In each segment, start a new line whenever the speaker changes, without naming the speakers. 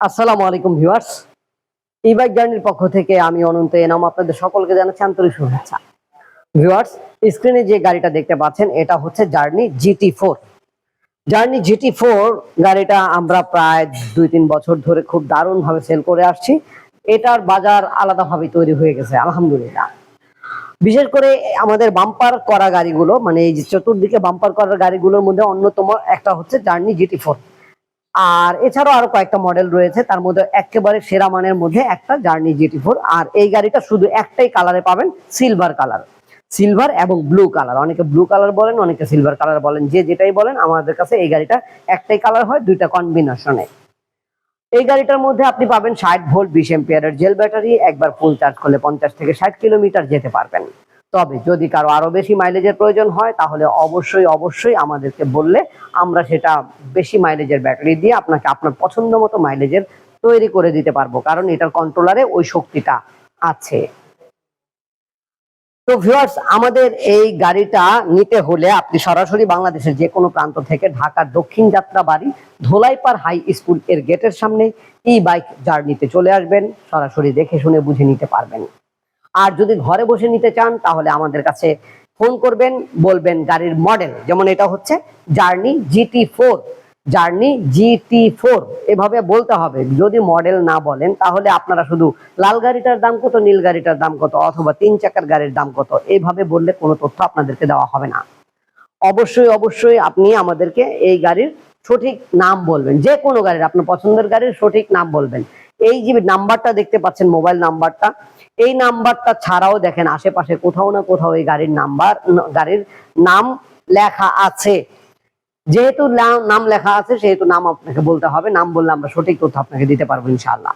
আসসালামু আলাইকুম ভিউয়ার্স। ই বাইক জার্নির পক্ষ থেকে আমি অনন্ত এনাম, আপনাদের সকলকে জানাচ্ছি আন্তরিক শুভেচ্ছা। ভিউয়ার্স, স্ক্রিনে যে গাড়িটা দেখতে পাচ্ছেন, এটা হচ্ছে journey GT four. Journey GT four গাড়িটা আমরা প্রায় দুই তিন বছর ধরে খুব দারুণ ভাবে সেল করে আসছি। এটার বাজার আলাদাভাবে তৈরি হয়ে গেছে, আলহামদুলিল্লাহ। বিশেষ করে আমাদের বাম্পার করা গাড়িগুলো মানে এই যে চতুর্দিকে বাম্পার করা গাড়িগুলোর মধ্যে অন্যতম একটা হচ্ছে জার্নি জিটি ফোর। আর এছাড়াও আরও কয়েকটা মডেল রয়েছে, তার মধ্যে একেবারে সেরা মানের মধ্যে একটা জার্নি জিটি ফোর আর এই গাড়িটা শুধু একটাই কালারে পাবেন সিলভার কালার সিলভার এবং ব্লু কালার অনেকে ব্লু কালার বলেন, অনেকে সিলভার কালার বলেন, যে যেটাই বলেন, আমাদের কাছে এই গাড়িটা একটাই কালার হয়, দুইটা কম্বিনেশনে এই গাড়িটার মধ্যে আপনি পাবেন ষাট ভোল্ট বিশ এম্পিয়ারের জেল ব্যাটারি একবার ফুল চার্জ করলে পঞ্চাশ থেকে ষাট কিলোমিটার যেতে পারবেন। তবে যদি কারও আরও বেশি মাইলেজের প্রয়োজন হয়, তাহলে অবশ্যই অবশ্যই আমাদেরকে বললে আমরা সেটা বেশি মাইলেজের ব্যাটারি দিয়ে আপনাকে আপনার পছন্দ মতো মাইলেজের তৈরি করে দিতে পারব। কারণ এটার কন্ট্রোলারে ওই শক্তিটা আছে। তো ভিউয়ার্স আমাদের এই গাড়িটা নিতে হলে আপনি সরাসরি বাংলাদেশের যে কোনো প্রান্ত থেকে ঢাকার দক্ষিণ যাত্রা বাড়ি ধোলাইপার হাই স্কুলের গেটের সামনে ই বাইক জার্নিতে চলে আসবেন। সরাসরি দেখে শুনে বুঝে নিতে পারবেন। আর যদি ঘরে বসে নিতে চান, তাহলে আমাদের কাছে ফোন করবেন, বলবেন গাড়ির মডেল। যেমন এটা হচ্ছে journey GT four. Journey GT four, এভাবে বলতে হবে। যদি মডেল না বলেন, তাহলে আপনারা শুধু লাল গাড়িটার দাম কত, নীল গাড়িটার দাম কত, অথবা তিন চাকার গাড়ির দাম কত এইভাবে বললে কোনো তথ্য আপনাদেরকে দেওয়া হবে না। অবশ্যই অবশ্যই আপনি আমাদেরকে এই গাড়ির সঠিক নাম বলবেন। যে কোনো গাড়ির, আপনার পছন্দের গাড়ির সঠিক নাম বলবেন। এই যে নাম্বারটা দেখতে পাচ্ছেন, মোবাইল নাম্বারটা, এই নাম্বারটা ছাড়াও দেখেন আশেপাশে কোথাও না কোথাও এই গাড়ির নাম্বার, গাড়ির নাম লেখা আছে। যেহেতু নাম লেখা আছে, সেহেতু নাম আপনাকে বলতে হবে। নাম বললে আমরা সঠিক তথ্য আপনাকে দিতে পারব ইনশাআল্লাহ।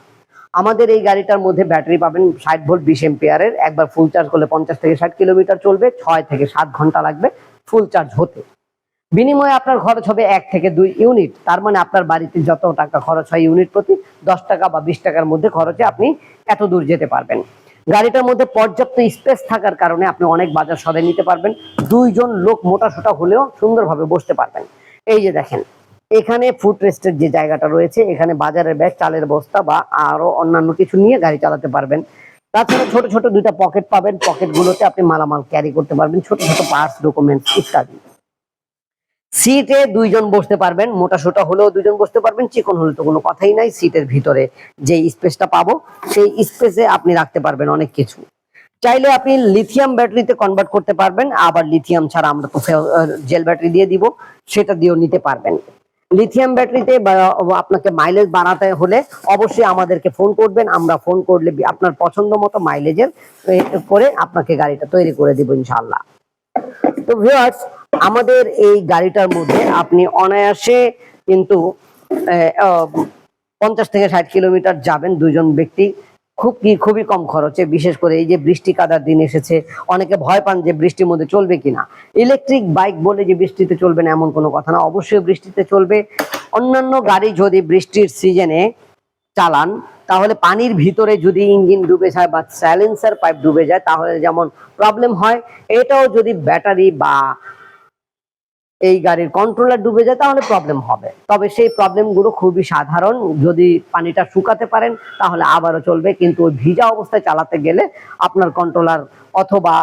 আমাদের এই গাড়িটার মধ্যে ব্যাটারি পাবেন ষাট ভোল্ট বিশ এম্পিয়ারের। একবার ফুল চার্জ করলে পঞ্চাশ থেকে ষাট কিলোমিটার চলবে, ছয় থেকে সাত ঘণ্টা লাগবে ফুল চার্জ হতে। বিনিময়ে আপনার খরচ হবে এক থেকে দুই ইউনিট। তার মানে আপনার বাড়িতে যত টাকা খরচ হয় ইউনিট প্রতি, দশ টাকা বা বিশ টাকার মধ্যে খরচে আপনি এত দূর যেতে পারবেন। গাড়িটার মধ্যে পর্যাপ্ত স্পেস থাকার কারণে আপনি অনেক বাজার সদাই নিতে পারবেন। দুইজন লোক মোটা সোটা হলেও সুন্দরভাবে বসতে পারবেন। এই যে দেখেন, এখানে ফুড রেস্টের যে জায়গাটা রয়েছে, এখানে বাজারের ব্যাগ, চালের বস্তা বা আরও অন্যান্য কিছু নিয়ে গাড়ি চালাতে পারবেন। তাছাড়া ছোট ছোট দুইটা পকেট পাবেন। পকেটগুলোতে আপনি মালামাল ক্যারি করতে পারবেন। ছোট ছোট পার্টস ডকুমেন্টস ইত্যাদি। সিটে দুইজন বসতে পারবেন মোটা সোটা হলেও দুইজন বসতে পারবেন, চিকন হলে তো কোনো কথাই নাই, সিটের ভিতরে যে স্পেসটা পাবো, সেই স্পেসে আপনি রাখতে পারবেন অনেক কিছু। চাইলে আপনি লিথিয়াম ব্যাটারিতে কনভার্ট করতে পারবেন, আবার লিথিয়াম ছাড়া আমরা তো জেল ব্যাটারি দিয়ে দিব, সেটা দিয়েও নিতে পারবেন। লিথিয়াম ব্যাটারিতে আপনাকে মাইলেজ বাড়াতে হলে অবশ্যই আমাদেরকে ফোন করবেন, আমরা ফোন করলে আপনার পছন্দ মতো মাইলেজের করে আপনাকে গাড়িটা তৈরি করে দিব ইনশাআল্লাহ। তো ভিউয়ার্স আমাদের এই গাড়িটার মধ্যে আপনি অনায়াসে কিন্তু পঞ্চাশ থেকে ষাট কিলোমিটার যাবেন দুজন ব্যক্তি। খুব কি, খুবই কম খরচে, বিশেষ করে এই যে বৃষ্টি কাদার দিন এসেছে, অনেকে ভয় পান যে বৃষ্টির মধ্যে চলবে কিনা। ইলেকট্রিক বাইক বলে যে বৃষ্টিতে চলবে না এমন কোনো কথা না, অবশ্যই বৃষ্টিতে চলবে। অন্যান্য গাড়ি যদি বৃষ্টির সিজনে চালান তাহলে পানির ভিতরে যদি ইঞ্জিন ডুবে যায় বা স্যালেন্সার পাইপ ডুবে যায়, তাহলে যেমন প্রবলেম হয়, এটাও যদি ব্যাটারি বা এই গাড়ির কন্ট্রোলার ডুবে যায়, তাহলে প্রবলেম হবে। তবে সেই প্রবলেমগুলো খুবই সাধারণ। যদি পানিটা শুকাতে পারেন, তাহলে আবারও চলবে। কিন্তু ওই ভিজা অবস্থায় চালাতে গেলে আপনার কন্ট্রোলার অথবা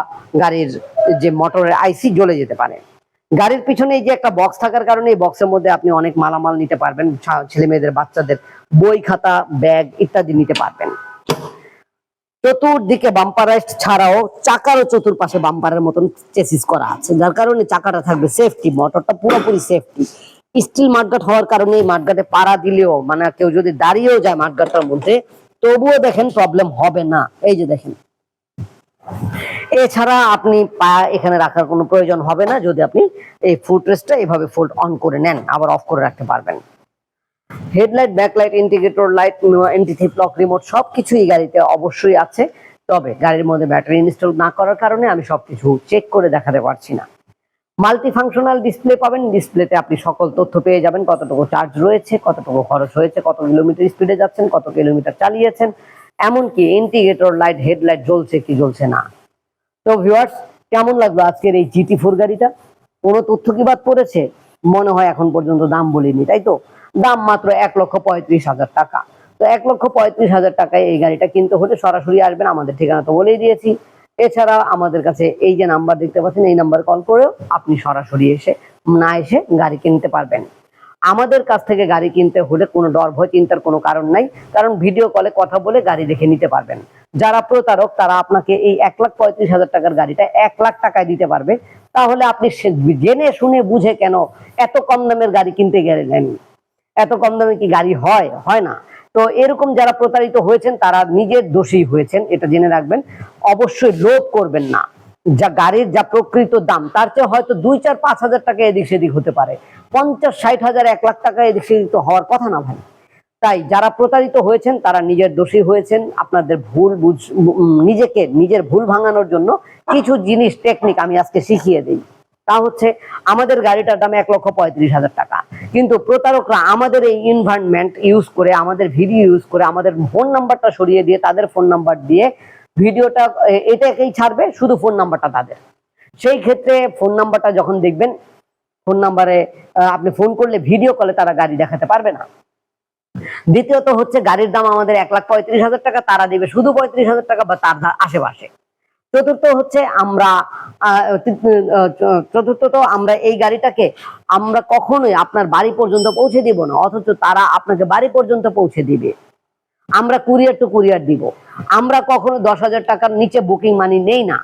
গাড়ির যে মোটরের আইসি জ্বলে যেতে পারে। গাড়ির পিছনে এই যে একটা বক্স থাকার কারণে এই বক্সের মধ্যে আপনি অনেক মালামাল নিতে পারবেন ছেলে মেয়েদের বাচ্চাদের, বই খাতা, ব্যাগ ইত্যাদি নিতে পারবেন। চতুর্দিকে বাম্পারাইজ ছাড়াও চাকারও চতুর্পাশে বাম্পারের মতন চেসিস করা আছে, যার কারণে চাকাটা থাকবে সেফটি মোটরটা পুরোপুরি সেফটি স্টিল মাঠগাট হওয়ার কারণে এই মাঠগাটে পাড়া দিলেও মানে কেউ যদি দাঁড়িয়েও যায় মাঠগাটটার মধ্যে, তবুও দেখেন প্রবলেম হবে না। এই যে দেখেন। এছাড়া আপনি পা এখানে রাখার কোনো প্রয়োজন হবে না, যদি আপনি এই ফুট রেস্টটা এভাবে ফোল্ড অন করে নেন, আবার অফ করে রাখতে পারবেন। Headlight, backlight indicator light antitheft lock remote সবকিছু এই গাড়িতে অবশ্যই আছে। তবে গাড়ির মধ্যে ব্যাটারি ইনস্টল না করার কারণে আমি সবকিছু চেক করে দেখাতে পারছি না। মাল্টি ফাংশনাল ডিসপ্লে পাবেন ডিসপ্লেতে আপনি সকল তথ্য পেয়ে যাবেন, কতটুকু চার্জ রয়েছে, কতটুকু খরচ হয়েছে, কত কিলোমিটার স্পিডে যাচ্ছেন, কত কিলোমিটার চালিয়েছেন। এমনকি ইন্ডিকেটর লাইট, হেডলাইট জ্বলছে কি জ্বলছে না। তো ভিউয়ার্স কেমন লাগল আজকের এই জিটি ফোর গাড়িটা? কোনো তথ্য কি বাদ পড়েছে? মনে হয় এখন পর্যন্ত দাম বলিনি, তাই তো? দাম মাত্র এক লক্ষ পঁয়ত্রিশ হাজার টাকা। তো এক লক্ষ পঁয়ত্রিশ হাজার টাকায় এই গাড়িটা কিনতে হলে সরাসরি আসবেন, আমাদের ঠিকানা তো বলেই দিয়েছি। এছাড়া আমাদের কাছে এই যে নাম্বার দেখতে পাচ্ছেন, এই নাম্বার কল করেও আপনি সরাসরি এসে, না এসে গাড়ি কিনতে পারবেন। আমাদের কাছ থেকে গাড়ি কিনতে হলে কোনো ডর ভয় চিন্তার কোনো কারণ নাই, কারণ ভিডিও কলে কথা বলে গাড়ি দেখে নিতে পারবেন। যারা প্রতারক, তারা আপনাকে এই এক লাখ পঁয়ত্রিশ হাজার টাকার গাড়িটা এক লাখ টাকায় দিতে পারবে। তাহলে আপনি জেনে শুনে বুঝে কেন এত কম দামের গাড়ি কিনতে গেলেন? এত কম দামে কি গাড়ি হয়? হয় না। তো এরকম যারা প্রতারিত হয়েছেন, তারা নিজের দোষী হয়েছেন, এটা জেনে রাখবেন। অবশ্যই লোভ করবেন না। যা গাড়ির যা প্রকৃত দাম, তার চেয়ে হয়তো দুই, চার, পাঁচ হাজার টাকা এদিক সেদিক হতে পারে। পঞ্চাশ, ষাট হাজার, এক লাখ টাকা এদিক সেদিক তো হওয়ার কথা না ভাই। তাই যারা প্রতারিত হয়েছেন, তারা নিজের দোষী হয়েছেন। আপনাদের ভুল বুঝ নিজেকে, নিজের ভুল ভাঙানোর জন্য কিছু জিনিস টেকনিক আমি আজকে শিখিয়ে দিই। তা হচ্ছে, আমাদের গাড়িটার দাম এক লক্ষ পঁয়ত্রিশ হাজার টাকা। কিন্তু প্রতারকরা আমাদের এই এনভায়রনমেন্ট ইউজ করে, আমাদের ভিডিও ইউজ করে, আমাদের ফোন নাম্বারটা সরিয়ে দিয়ে, তাদের ফোন নাম্বার দিয়ে ভিডিওটা এটাকেই ছাড়বে, শুধু ফোন নাম্বারটা তাদের। সেই ক্ষেত্রে ফোন নাম্বারটা যখন দেখবেন ফোন নাম্বারে আপনি ফোন করলে ভিডিও কলে তারা গাড়ি দেখাতে পারবে না। দ্বিতীয়ত হচ্ছে গাড়ির দাম আমাদের এক লাখ পঁয়ত্রিশ হাজার টাকা, তারা দেবে শুধু পঁয়ত্রিশ হাজার টাকা বা তার আশেপাশে। চতুর্থ হচ্ছে আমরা চতুর্থত আমরা এই গাড়িটাকে আমরা কখনোই আপনার বাড়ি পর্যন্ত পৌঁছে দিব না, অথচ তারা আপনাকে বাড়ি পর্যন্ত পৌঁছে দিবে। আমরা কুরিয়ার টু কুরিয়ার দিব। আমরা কখনো দশ হাজার টাকার নিচে বুকিং মানি নেই না।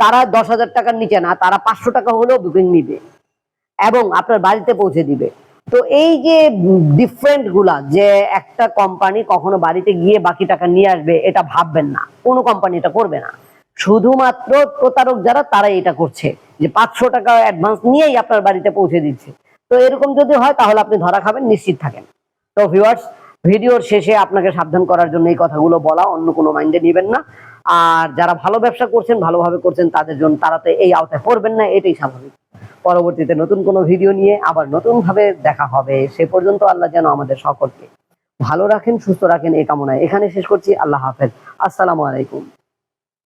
তারা দশ হাজার টাকার নিচে না, তারা পাঁচশো টাকা হলেও বুকিং নিবে এবং আপনার বাড়িতে পৌঁছে দিবে। তো এই যে ডিফারেন্টগুলা, যে একটা কোম্পানি কখনো বাড়িতে গিয়ে বাকি টাকা নিয়ে আসবে, এটা ভাববেন না। কোনো কোম্পানি এটা করবে না। শুধুমাত্র প্রতারক যারা তারা এটা করছে। যে পাঁচশো টাকা অ্যাডভান্স নিয়েই আপনার বাড়িতে পৌঁছে দিচ্ছে। তো এরকম যদি হয়, তাহলে আপনি ধরা খাবেন, নিশ্চিত থাকেন। তো ভিউয়ার্স ভিডিওর শেষে আপনাকে সাবধান করার জন্য এই কথাগুলো বলা, অন্য কোনো মাইন্ডে নেবেন না। আর যারা ভালো ব্যবসা করছেন, ভালোভাবে করছেন, তাদের জন্য তারা তো এই আওতায় পড়বেন না, এটাই স্বাভাবিক। পরবর্তীতে নতুন কোনো ভিডিও নিয়ে আবার নতুন ভাবে দেখা হবে। সে পর্যন্ত আল্লাহ যেন আমাদের সকলকে ভালো রাখেন, সুস্থ রাখেন এই কামনায়। এখানে শেষ করছি। আল্লাহ হাফেজ। আসসালামু আলাইকুম।